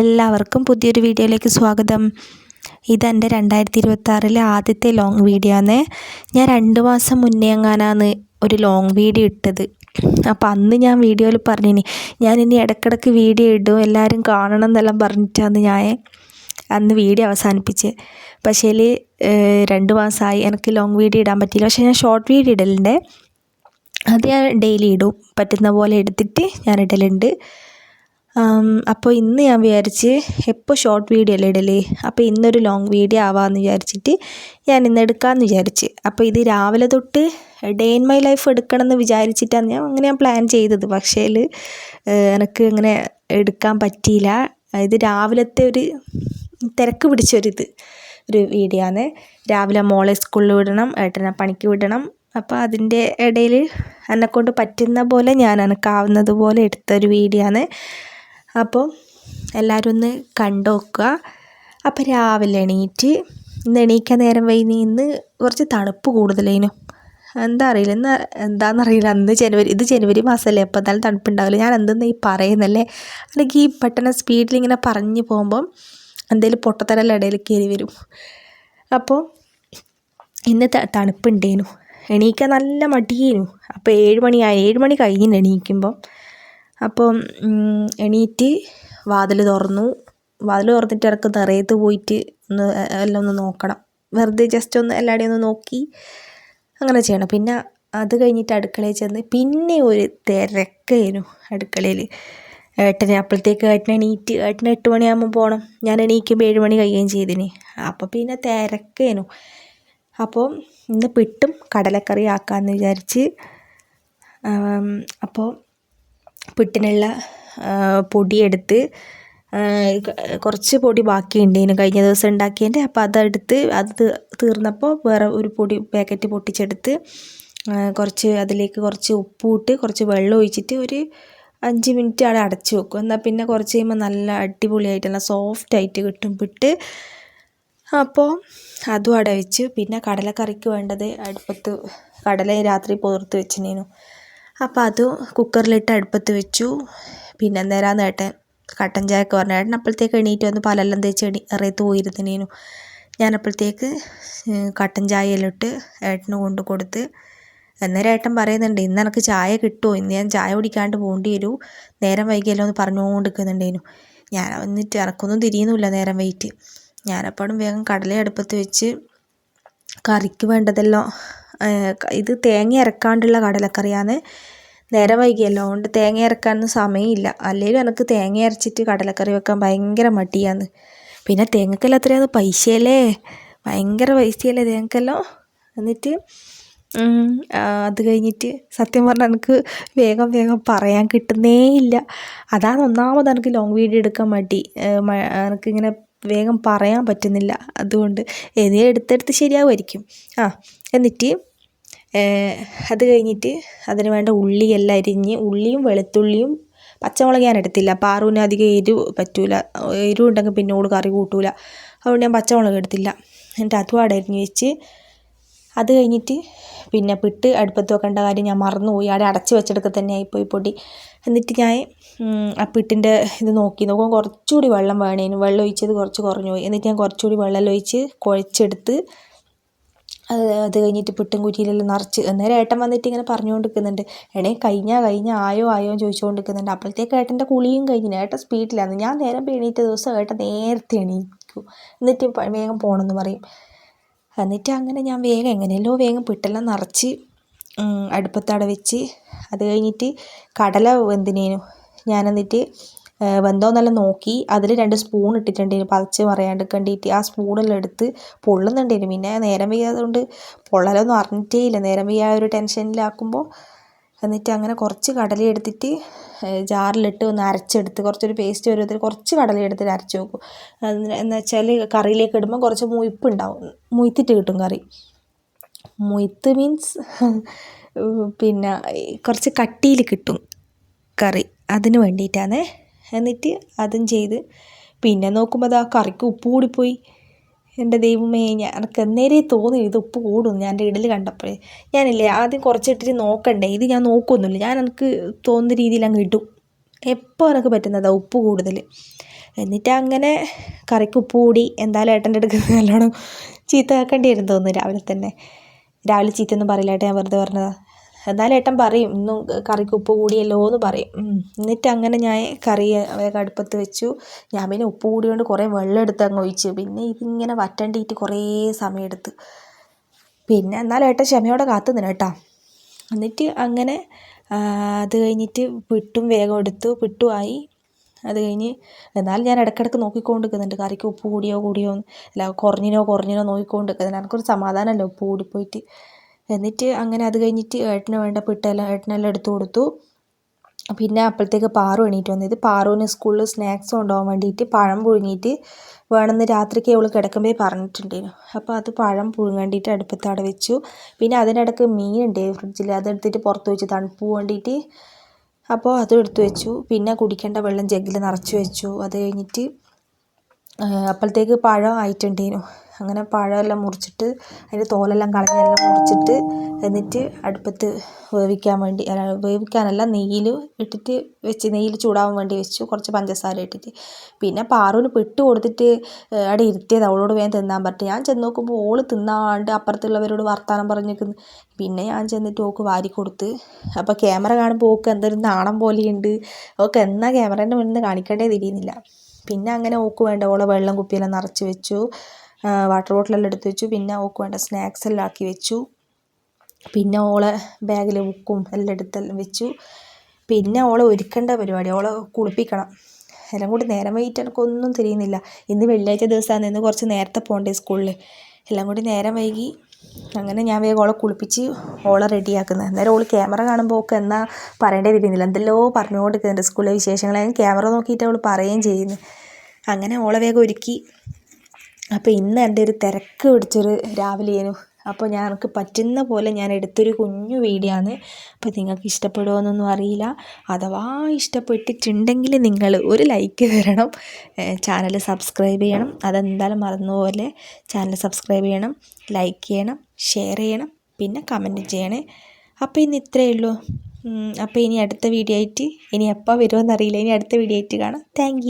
എല്ലാവർക്കും പുതിയൊരു വീഡിയോയിലേക്ക് സ്വാഗതം. ഇതെന്റെ രണ്ടായിരത്തി ഇരുപത്താറിലെ ആദ്യത്തെ ലോങ് വീഡിയോ ആണ്. ഞാൻ രണ്ട് മാസം മുന്നേ എങ്ങാനാണ് ഒരു ലോങ് വീഡിയോ ഇട്ടത്. അപ്പോൾ അന്ന് ഞാൻ വീഡിയോയിൽ പറഞ്ഞിനി ഞാൻ ഇനി ഇടയ്ക്കിടയ്ക്ക് വീഡിയോ ഇടും എല്ലാവരും കാണണം എന്നെല്ലാം പറഞ്ഞിട്ടാണ് ഞാൻ അന്ന് വീഡിയോ അവസാനിപ്പിച്ച്. പക്ഷേ രണ്ട് മാസമായി എനിക്ക് ലോങ് വീഡിയോ ഇടാൻ പറ്റിയില്ല. പക്ഷേ ഞാൻ ഷോർട്ട് വീഡിയോ ഇടലുണ്ട്. അത് ഞാൻ ഡെയിലി ഇടും. പറ്റുന്ന പോലെ എടുത്തിട്ട് ഞാൻ ഇടലുണ്ട്. അപ്പോൾ ഇന്ന് ഞാൻ വിചാരിച്ച് എപ്പോൾ ഷോർട്ട് വീഡിയോ അല്ലേ ഇടൽ? അപ്പോൾ ഇന്നൊരു ലോങ് വീഡിയോ ആവാമെന്ന് വിചാരിച്ചിട്ട് ഞാൻ ഇന്ന് എടുക്കാമെന്ന് വിചാരിച്ച്. അപ്പോൾ ഇത് രാവിലെ തൊട്ട് ഡേ ഇൻ മൈ ലൈഫ് എടുക്കണം എന്ന് വിചാരിച്ചിട്ടാണ് ഞാൻ അങ്ങനെ ഞാൻ പ്ലാൻ ചെയ്തത്. പക്ഷേ എനിക്ക് അങ്ങനെ എടുക്കാൻ പറ്റിയില്ല. ഇത് രാവിലത്തെ ഒരു തിരക്ക് പിടിച്ചൊരിത് ഒരു വീഡിയോ ആണ് രാവിലെ മോളെ സ്കൂളിൽ വിടണം ഏട്ടനെ പണിക്ക് വിടണം. അപ്പോൾ അതിന്റെ ഇടയിൽ എന്നെക്കൊണ്ട് പറ്റുന്ന പോലെ ഞാൻ എനക്കാവുന്നത് പോലെ എടുത്തൊരു വീഡിയോ ആണ് അപ്പോൾ എല്ലാവരും ഒന്ന് കണ്ടു അപ്പോൾ രാവിലെ എണീറ്റ് ഇന്ന് എണീക്കാൻ നേരം വൈകി ഇന്ന് കുറച്ച് തണുപ്പ് കൂടുതലേനു. എന്താ അറിയില്ല. ഇന്ന് എന്താണെന്നറിയില്ല അന്ന് ജനുവരി ഇത് ജനുവരി മാസമല്ലേ. അപ്പോൾ എന്തായാലും തണുപ്പുണ്ടാവില്ല ഞാൻ എന്തെന്ന് ഈ പറയുന്നല്ലേ അല്ലെങ്കിൽ ഈ പെട്ടെന്ന് സ്പീഡിൽ ഇങ്ങനെ പറഞ്ഞു പോകുമ്പം എന്തെങ്കിലും പൊട്ടത്തരല്ല ഇടയിൽ കയറി വരും. അപ്പോൾ ഇന്ന് തണുപ്പുണ്ടേനു എണീക്കാൻ നല്ല മടിയേനു. അപ്പോൾ ഏഴ് മണിയായി ഏഴ് മണി കഴിഞ്ഞിട്ട് എണീക്കുമ്പം അപ്പോൾ എണീറ്റ് വാതിൽ തുറന്നു. വാതിൽ തുറന്നിട്ട് ഇടയ്ക്ക് നിറയത്ത് പോയിട്ട് ഒന്ന് എല്ലാം ഒന്ന് നോക്കണം. വെറുതെ ജസ്റ്റ് ഒന്ന് എല്ലാവരുടെയും ഒന്ന് നോക്കി അങ്ങനെ ചെയ്യണം. പിന്നെ അത് കഴിഞ്ഞിട്ട് അടുക്കളയിൽ ചെന്ന് പിന്നെ ഒരു തിരക്കായിരുന്നു അടുക്കളയിൽ. ഏട്ടനെ അപ്പോഴത്തേക്ക് ഏട്ടൻ എണീറ്റ് ഏട്ടന് എട്ട് മണിയാകുമ്പോൾ പോകണം ഞാൻ എണീക്കുമ്പോൾ ഏഴ് മണി കഴിയുകയും ചെയ്തിന്. അപ്പോൾ പിന്നെ തിരക്കേനു. അപ്പോൾ ഇന്ന് പിട്ടും കടലക്കറി ആക്കാമെന്ന് വിചാരിച്ച് അപ്പോൾ പുട്ടിനുള്ള പൊടിയെടുത്ത് കുറച്ച് പൊടി ബാക്കിയുണ്ടേനു കഴിഞ്ഞ ദിവസം ഉണ്ടാക്കിയതിന്റെ അപ്പോൾ അതെടുത്ത് അത് തീർന്നപ്പോൾ വേറെ ഒരു പൊടി പാക്കറ്റ് പൊട്ടിച്ചെടുത്ത് കുറച്ച് അതിലേക്ക് കുറച്ച് ഉപ്പൂട്ട് കുറച്ച് വെള്ളം ഒഴിച്ചിട്ട് ഒരു അഞ്ച് മിനിറ്റ് അവിടെ അടച്ച് വെക്കും. എന്നാൽ പിന്നെ കുറച്ച് കഴിയുമ്പോൾ നല്ല അടിപൊളിയായിട്ട് നല്ല സോഫ്റ്റ് ആയിട്ട് കിട്ടും പിട്ട്. അപ്പോൾ അതും അവിടെ വെച്ച്. പിന്നെ കടലക്കറിക്ക് വേണ്ടത് അടുപ്പത്ത് കടല രാത്രി പുതിർത്ത് വെച്ചിനേനു. അപ്പോൾ അത് കുക്കറിലിട്ട് അടുപ്പത്ത് വെച്ചു. പിന്നെ നേരാന്ന് ഏട്ടൻ കട്ടൻ ചായക്ക് പറഞ്ഞു ഏട്ടൻ അപ്പോഴത്തേക്ക് എണീറ്റ് വന്ന് പാലെല്ലാം തേച്ച് എണീ ഇറയത്ത് പോയിരുന്നേനു ഞാൻ അപ്പോഴത്തേക്ക് കട്ടൻ ചായയെല്ലാം ഇട്ട് ഏട്ടന് കൊണ്ട് കൊടുത്ത് അന്നേരം ഏട്ടൻ പറയുന്നുണ്ട് ഇന്ന് എനിക്ക് ചായ കിട്ടുമോ ഇന്ന് ഞാൻ ചായ കുടിക്കാണ്ട് പോകേണ്ടി വരൂ. നേരം വൈകിയല്ലോ എന്ന് പറഞ്ഞുകൊണ്ടിരിക്കുന്നുണ്ടേനു ഞാൻ വന്നിട്ട് ഇറക്കൊന്നും തിരിയുന്നില്ല നേരം വൈകിട്ട്. ഞാനപ്പോഴും വേഗം കടല അടുപ്പത്ത് വെച്ച് കറിക്ക് വേണ്ടതെല്ലാം ഇത് തേങ്ങ അരക്കാണ്ടുള്ള കടലക്കറിയാണ്. നേരം വൈകിയല്ലോ. അതുകൊണ്ട് തേങ്ങ അരക്കാനൊന്നും സമയമില്ല. അല്ലെങ്കിലും എനിക്ക് തേങ്ങ അരച്ചിട്ട് കടലക്കറി വെക്കാൻ ഭയങ്കര മടിയാണ്. പിന്നെ തേങ്ങക്കെല്ലാം എത്രയാണ് പൈസയല്ലേ? ഭയങ്കര പൈസയല്ലേ തേങ്ങക്കെല്ലാം? എന്നിട്ട് അത് കഴിഞ്ഞിട്ട് സത്യം പറഞ്ഞാൽ എനിക്ക് വേഗം വേഗം പറയാൻ കിട്ടുന്നേ ഇല്ല. അതാണ് ഒന്നാമത് എനിക്ക് ലോങ് വീഡിയോ എടുക്കാൻ മടി. എനിക്കിങ്ങനെ വേഗം പറയാൻ പറ്റുന്നില്ല. അതുകൊണ്ട് ഇനി എടുത്തെടുത്ത് ശരിയാവുമായിരിക്കും. ആ എന്നിട്ട് അത് കഴിഞ്ഞിട്ട് അതിന് വേണ്ട ഉള്ളിയെല്ലാം അരിഞ്ഞ് ഉള്ളിയും വെളുത്തുള്ളിയും പച്ചമുളക് ഞാൻ എടുത്തില്ല. പാറുവിന് അധികം എരിവ് പറ്റൂല. എരിവ് ഉണ്ടെങ്കിൽ പിന്നെ കറി കൂട്ടൂല. അതുകൊണ്ട് ഞാൻ പച്ചമുളക് എടുത്തില്ല. എന്നിട്ട് അതും അവിടെ അരിഞ്ഞ് വെച്ച് അത് കഴിഞ്ഞിട്ട് പിന്നെ പിട്ട് അടുപ്പത്ത് വെക്കേണ്ട കാര്യം ഞാൻ മറന്നുപോയി. അവിടെ അടച്ച് വെച്ചെടുക്ക തന്നെ ആയിപ്പോയി പൊടി. എന്നിട്ട് ഞാൻ ആ പിട്ടിന്റെ ഇത് നോക്കി. നോക്കുമ്പോൾ കുറച്ചുകൂടി വെള്ളം വേണേനു. വെള്ളം ഒഴിച്ചത് കുറച്ച് കുറഞ്ഞു പോയി. എന്നിട്ട് ഞാൻ കുറച്ചുകൂടി വെള്ളം ഒഴിച്ച് കുഴച്ചെടുത്ത് അത് അത് കഴിഞ്ഞിട്ട് പുട്ടും കുറ്റിയിലെല്ലാം നിറച്ച് അന്നേരം ഏട്ടൻ വന്നിട്ട് ഇങ്ങനെ പറഞ്ഞുകൊണ്ട് നിൽക്കുന്നുണ്ട് എടേ കഴിഞ്ഞാൽ കഴിഞ്ഞ ആയോ ആയോ ചോദിച്ചുകൊണ്ട് നിൽക്കുന്നുണ്ട് അപ്പോഴത്തേക്ക് ഏട്ടന്റെ കുളിയും കഴിഞ്ഞു ഏട്ടൻ സ്പീഡിലാണ് ഞാൻ നേരം എണീറ്റ ദിവസം ഏട്ടൻ നേരത്തെ എണീക്കും. എന്നിട്ട് വേഗം പോകണമെന്ന് പറയും. എന്നിട്ട് അങ്ങനെ ഞാൻ വേഗം എങ്ങനെയല്ലോ വേഗം പുട്ടെല്ലാം നിറച്ച് അടുപ്പത്തട വെച്ച്. അത് കഴിഞ്ഞിട്ട് കടല വെന്തിനേനു ഞാൻ എന്നിട്ട് വെന്തോന്നെല്ലാം നോക്കി. അതിൽ രണ്ട് സ്പൂൺ ഇട്ടിട്ടുണ്ടായിരുന്നു. പതച്ച് മറിയാണ്ട് കണ്ടിട്ട് ആ സ്പൂണെല്ലാം എടുത്ത് പൊള്ളുന്നുണ്ടായിരുന്നു. പിന്നെ നേരം വയ്യാതുകൊണ്ട് പൊള്ളലൊന്നും അറിഞ്ഞിട്ടേ ഇല്ല നേരം വയ്യ ഒരു ടെൻഷനിലാക്കുമ്പോൾ എന്നിട്ട് അങ്ങനെ കുറച്ച് കടല എടുത്തിട്ട് ജാറിലിട്ട് ഒന്ന് അരച്ചെടുത്ത് കുറച്ചൊരു പേസ്റ്റ് വരുമ്പോൾ കുറച്ച് കടല എടുത്തിട്ട് അരച്ച് വെക്കും. എന്ന് വെച്ചാൽ കറിയിലേക്ക് ഇടുമ്പോൾ കുറച്ച് മുയിപ്പുണ്ടാവും. മുയ്ത്തിട്ട് കിട്ടും കറി. മുയ്ത്ത് മീൻസ് പിന്നെ കുറച്ച് കട്ടിയിൽ കിട്ടും കറി. അതിന് വേണ്ടിയിട്ടാണ് എന്നിട്ട് അതും ചെയ്ത് പിന്നെ നോക്കുമ്പോൾ അതാ കറിക്ക് ഉപ്പ് കൂടിപ്പോയി. എന്റെ ദൈവമേ ഞാൻ എനിക്ക് നേരെ തോന്നി ഇത് ഉപ്പ് കൂടും ഞാൻ എന്റെ ഇടയിൽ കണ്ടപ്പോഴേ. ഞാനില്ലേ ആദ്യം കുറച്ചിട്ടിട്ട് നോക്കണ്ടേ ഇത് ഞാൻ നോക്കുമൊന്നുമില്ല ഞാൻ എനിക്ക് തോന്നുന്ന രീതിയിൽ അങ്ങ് ഇടും. എപ്പോൾ എനിക്ക് പറ്റുന്നതാണ് ഉപ്പ് കൂടുതൽ എന്നിട്ട് അങ്ങനെ കറിക്ക് ഉപ്പ് കൂടി എന്തായാലും ഏട്ടന്റെ അടുക്ക് നല്ലോണം ചീത്ത കേൾക്കേണ്ടി വരും തോന്നുന്നു രാവിലെ തന്നെ. രാവിലെ ചീത്തയൊന്നും പറയില്ല ഏട്ടാ ഞാൻ വെറുതെ പറഞ്ഞതാണ് എന്നാലും ഏട്ടൻ പറയും ഇന്നും കറിക്ക് ഉപ്പ് കൂടിയല്ലോ എന്ന് പറയും. എന്നിട്ട് അങ്ങനെ ഞാൻ കറി വേഗം അടുപ്പത്ത് വെച്ചു. ഞാൻ പിന്നെ ഉപ്പ് കൂടിയോണ്ട് കുറേ വെള്ളം എടുത്ത് അങ്ങ് ഒഴിച്ചു. പിന്നെ ഇതിങ്ങനെ വറ്റണ്ടിയിട്ട് കുറേ സമയം എടുത്ത്. പിന്നെ എന്നാലും ഏട്ടൻ ക്ഷമയോടെ കാത്തു നിന്ന് കേട്ടോ. എന്നിട്ട് അങ്ങനെ അത് കഴിഞ്ഞിട്ട് പിട്ടും വേഗം എടുത്തു. പിട്ടുമായി അത് കഴിഞ്ഞ് എന്നാലും ഞാൻ ഇടയ്ക്കിടയ്ക്ക് നോക്കിക്കൊണ്ട് നിൽക്കുന്നുണ്ട് കറിക്ക് ഉപ്പ് കൂടിയോ കൂടിയോ അല്ല കുറഞ്ഞിനോ കുറഞ്ഞിനോ നോക്കിക്കൊണ്ട് നിൽക്കുന്നുണ്ട് എനിക്കൊരു സമാധാനമല്ല ഉപ്പ് കൂടിപ്പോയിട്ട്. എന്നിട്ട് അങ്ങനെ അത് കഴിഞ്ഞിട്ട് ഏട്ടന് വേണ്ട പിട്ടെല്ലാം ഏട്ടനെല്ലാം എടുത്തു കൊടുത്തു. പിന്നെ അപ്പോഴത്തേക്ക് പാറു എണീറ്റ് വന്നു ഇത് പാറുവിന് സ്കൂളിൽ സ്നാക്സ് കൊണ്ടുപോകാൻ വേണ്ടിയിട്ട് പഴം പുഴുങ്ങിയിട്ട് വേണമെന്ന് രാത്രിക്ക് അവൾ കിടക്കുമ്പോൾ പറഞ്ഞിട്ടുണ്ടായിരുന്നു. അപ്പോൾ അത് പഴം പുഴുങ്ങേണ്ടിയിട്ട് അടുപ്പത്ത് അവിടെ വെച്ചു. പിന്നെ അതിനിടക്ക് മീൻ ഉണ്ട് ഫ്രിഡ്ജിൽ. അതെടുത്തിട്ട് പുറത്ത് വെച്ചു. തണുപ്പ് വേണ്ടിയിട്ട് അപ്പോൾ അതും എടുത്ത് വെച്ചു. പിന്നെ കുടിക്കേണ്ട വെള്ളം ജഗ്ഗിൽ നിറച്ച് വെച്ചു. അത് കഴിഞ്ഞിട്ട് അപ്പോഴത്തേക്ക് പഴം ആയിട്ടുണ്ടായിരുന്നു. അങ്ങനെ പഴമെല്ലാം മുറിച്ചിട്ട് അതിന്റെ തോലെല്ലാം കളഞ്ഞെല്ലാം മുറിച്ചിട്ട് എന്നിട്ട് അടുപ്പത്ത് വേവിക്കാൻ വേണ്ടി അല്ല വേവിക്കാനല്ല നെയ്യിൽ ഇട്ടിട്ട് വെച്ച് നെയ്യിൽ ചൂടാവാൻ വേണ്ടി വെച്ചു കുറച്ച് പഞ്ചസാര ഇട്ടിട്ട്. പിന്നെ പാറുവിന് പെട്ട് കൊടുത്തിട്ട് അവിടെ ഇരുത്തിയത് അവളോട് വേഗം തിന്നാൻ പറ്റും ഞാൻ ചെന്ന് നോക്കുമ്പോൾ ഓൾ തിന്നാണ്ട് അപ്പുറത്തുള്ളവരോട് വർത്തമാനം പറഞ്ഞു നിൽക്കുന്നു പിന്നെ ഞാൻ ചെന്നിട്ട് ഓക്ക് വാരി കൊടുത്ത് അപ്പോൾ ക്യാമറ കാണുമ്പോൾ ഓക്ക് എന്തൊരു നാണം പോലെയുണ്ട്. ഓക്ക് എന്നാ ക്യാമറേന്റെ മുന്നിൽ നിന്ന് കാണിക്കേണ്ടേ തിരിയുന്നില്ല പിന്നെ അങ്ങനെ ഓക്ക് വേണ്ട ഓളെ വെള്ളം കുപ്പിയെല്ലാം നിറച്ച് വെച്ചു. വാട്ടർ ബോട്ടിലെല്ലാം എടുത്ത് വെച്ചു. പിന്നെ ഓക്ക് വേണ്ട സ്നാക്സ് എല്ലാം ആക്കി വെച്ചു. പിന്നെ ഓളെ ബാഗിൽ ബുക്കും എല്ലാം എടുത്തെല്ലാം വെച്ചു. പിന്നെ ഓളെ ഒരുക്കേണ്ട പരിപാടി ഓളെ കുളിപ്പിക്കണം. എല്ലാം കൂടി നേരം വൈകിട്ട് എനിക്കൊന്നും തിരിയുന്നില്ല. ഇന്ന് വെള്ളിയാഴ്ച ദിവസമാണ് ഇന്ന് കുറച്ച് നേരത്തെ പോകണ്ടേ സ്കൂളിൽ എല്ലാം കൂടി നേരം വൈകി. അങ്ങനെ ഞാൻ വേഗം ഓളെ കുളിപ്പിച്ച് ഓളെ റെഡിയാക്കുന്നത് അന്നേരം ഓൾ ക്യാമറ കാണുമ്പോൾ ഒക്കെ എന്നാ പറയേണ്ടേ തിരിയുന്നില്ല എന്തെല്ലോ പറഞ്ഞുകൊണ്ടിരിക്കുന്നുണ്ട് സ്കൂളിലെ വിശേഷങ്ങളെ. ക്യാമറ നോക്കിയിട്ട് അവൾ പറയുകയും ചെയ്യുന്നു. അങ്ങനെ ഓളെ വേഗം ഒരുക്കി. അപ്പോൾ ഇന്ന് എന്റെ ഒരു തിരക്ക് പിടിച്ചൊരു രാവിലെയായിരുന്നു അപ്പോൾ ഞാൻ പറ്റുന്ന പോലെ ഞാൻ എടുത്തൊരു കുഞ്ഞു വീഡിയോ ആണ്. അപ്പോൾ നിങ്ങൾക്ക് ഇഷ്ടപ്പെടുമോയെന്നൊന്നും അറിയില്ല. അഥവാ ഇഷ്ടപ്പെട്ടിട്ടുണ്ടെങ്കിൽ നിങ്ങൾ ഒരു ലൈക്ക് തരണം. ചാനൽ സബ്സ്ക്രൈബ് ചെയ്യണം. അതെന്തായാലും മറന്നുപോലെ ചാനൽ സബ്സ്ക്രൈബ് ചെയ്യണം ലൈക്ക് ചെയ്യണം ഷെയർ ചെയ്യണം പിന്നെ കമന്റ് ചെയ്യണേ. അപ്പോൾ ഇന്ന് ഇത്രയേ ഉള്ളൂ. അപ്പോൾ ഇനി അടുത്ത വീഡിയോ ആയിട്ട് ഇനി എപ്പോൾ വരുമോ എന്നറിയില്ല ഇനി അടുത്ത വീഡിയോ ആയിട്ട് കാണാം. താങ്ക്